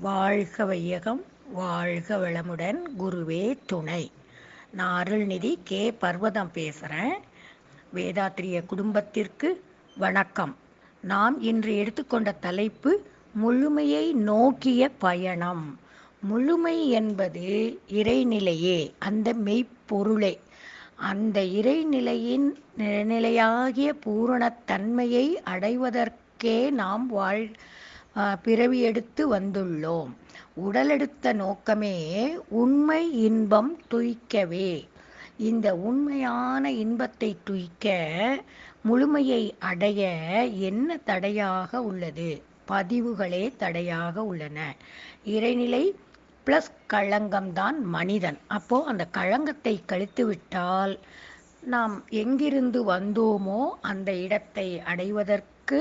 வாழ்க வையகம் வாழ்க வளமுடன் குருவே துணை. நான் அருள்நிதி கே. பர்வதம் பேசுகிறேன் வேதாத்திரிய குடும்பத்திற்கு வணக்கம். நாம் இன்று எடுத்துக்கொண்ட தலைப்பு முழுமையை நோக்கிய பயணம். முழுமை என்பது இறைநிலையே அந்த மெய்ப்பொருளே. அந்த இறைநிலையின் நிலையாகிய பூரணத்தன்மையை அடைவதற்கே நாம் வாழ் பிறவி எடுத்து வந்துள்ளோம். உடலெடுத்த நோக்கமே உண்மை இன்பம் துய்க்கவே. இந்த உண்மையான இன்பத்தை துய்க்க முழுமையை அடைய என்ன தடையாக உள்ளது? பதிவுகளே தடையாக உள்ளன. இறைநிலை பிளஸ் களங்கம்தான் மனிதன். அப்போ அந்த களங்கத்தை கழித்து விட்டால் நாம் எங்கிருந்து வந்தோமோ அந்த இடத்தை அடைவதற்கு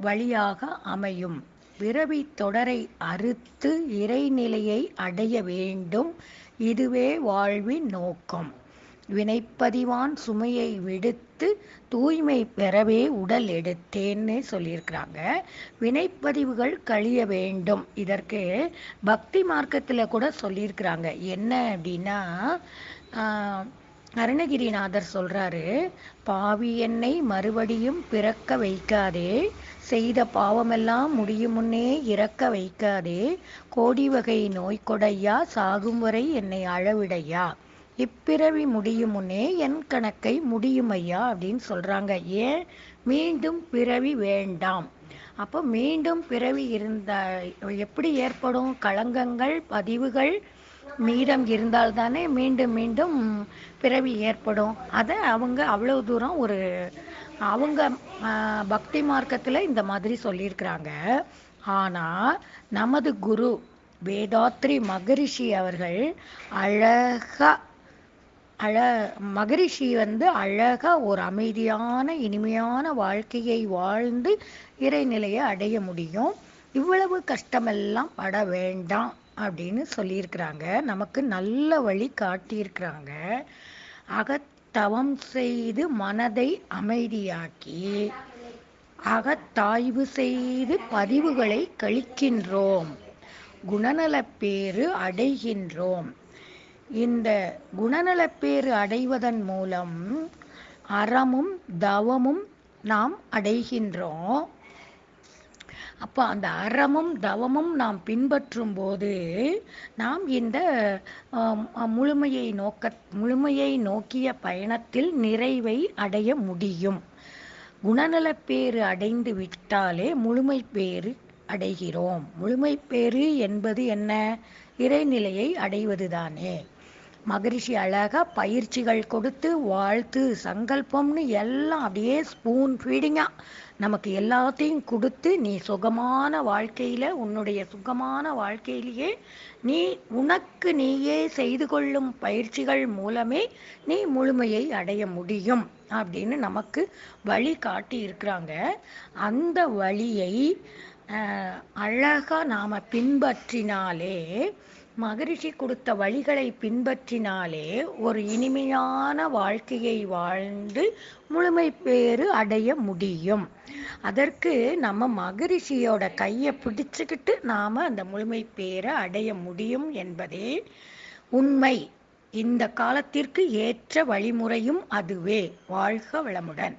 வழியாக அமையும். பிறவி தொடரை அறுத்து இறைநிலையை அடைய வேண்டும். இதுவே வாழ்வின் நோக்கம். வினைப்பதிவான் சுமையை விடுத்து தூய்மை பெறவே உடல் எடுத்தேன்னு சொல்லியிருக்கிறாங்க. வினைப்பதிவுகள் கழிய வேண்டும். இதற்கு பக்தி மார்க்கத்தில் கூட சொல்லியிருக்கிறாங்க. என்ன அப்படின்னா அருணகிரிநாதர் சொல்றாரு பாவி என்னை மறுபடியும் பிறக்க வைக்காதே செய்த பாவமெல்லாம் முடியும் முன்னே இறக்க வைக்காதே கோடி வகை நோய் கொடையா சாகும் வரை என்னை அழவிடையா இப்பிறவி முடியும் முன்னே என் கணக்கை முடியும் ஐயா அப்படின்னு சொல்றாங்க. ஏன்? மீண்டும் பிறவி வேண்டாம். அப்போ மீண்டும் பிறவி இருந்த எப்படி ஏற்படும்? களங்கங்கள் பதிவுகள் மீடம் இருந்தால் தானே மீண்டும் மீண்டும் பிறவி ஏற்படும். அதை அவங்க அவ்வளோ தூரம் ஒரு அவங்க பக்தி மார்க்கத்தில் இந்த மாதிரி சொல்லியிருக்கிறாங்க. ஆனால் நமது குரு வேதாத்ரி மகரிஷி அவர்கள் அழகா அழ மகரிஷி வந்து அழகாக ஒரு அமைதியான இனிமையான வாழ்க்கையை வாழ்ந்து இறைநிலையை அடைய முடியும். இவ்வளவு கஷ்டமெல்லாம் பட வேண்டாம். அப்படின்னு சொல்லியிருக்கிறாங்க. நமக்கு நல்ல வழி காட்டியிருக்கிறாங்க. அகத்தவம் செய்து மனதை அமைதியாக்கி அகத்தாய்வு செய்து பதிவுகளை கழிக்கின்றோம். குணநலப்பேறு அடைகின்றோம். இந்த குணநலப்பேறு அடைவதன் மூலம் அறமும் தவமும் நாம் அடைகின்றோம். அப்போ அந்த அறமும் தவமும் நாம் பின்பற்றும் போது நாம் இந்த முழுமையை நோக்க முழுமையை நோக்கிய பயணத்தில் நிறைவை அடைய முடியும். குணநலப்பேறு அடைந்து விட்டாலே முழுமை பேறு அடைகிறோம். முழுமை பேறு என்பது என்ன? இறைநிலையை அடைவதுதானே. மகரிஷி அழகா பயிற்சிகள் கொடுத்து வாழ்த்து சங்கல்பம்னு எல்லாம் அப்படியே ஸ்பூன் ஃபீடிங்காக நமக்கு எல்லாத்தையும் கொடுத்து நீ சுகமான வாழ்க்கையில உன்னுடைய சுகமான வாழ்க்கையிலேயே நீ உனக்கு நீயே செய்து கொள்ளும் பயிற்சிகள் மூலமே நீ முழுமையை அடைய முடியும் அப்படின்னு நமக்கு வழி காட்டி இருக்கிறாங்க. அந்த வழியை அழகா நாம பின்பற்றினாலே மகரிஷி கொடுத்த வழிகளை பின்பற்றினாலே ஒரு இனிமையான வாழ்க்கையை வாழ்ந்து முழுமை பேறு அடைய முடியும். அதற்கு நம்ம மகரிஷியோட கையை பிடிச்சுக்கிட்டு நாம் அந்த முழுமை பேரை அடைய முடியும் என்பதே உண்மை. இந்த காலத்திற்கு ஏற்ற வழிமுறையும் அதுவே. வாழ்க வளமுடன்.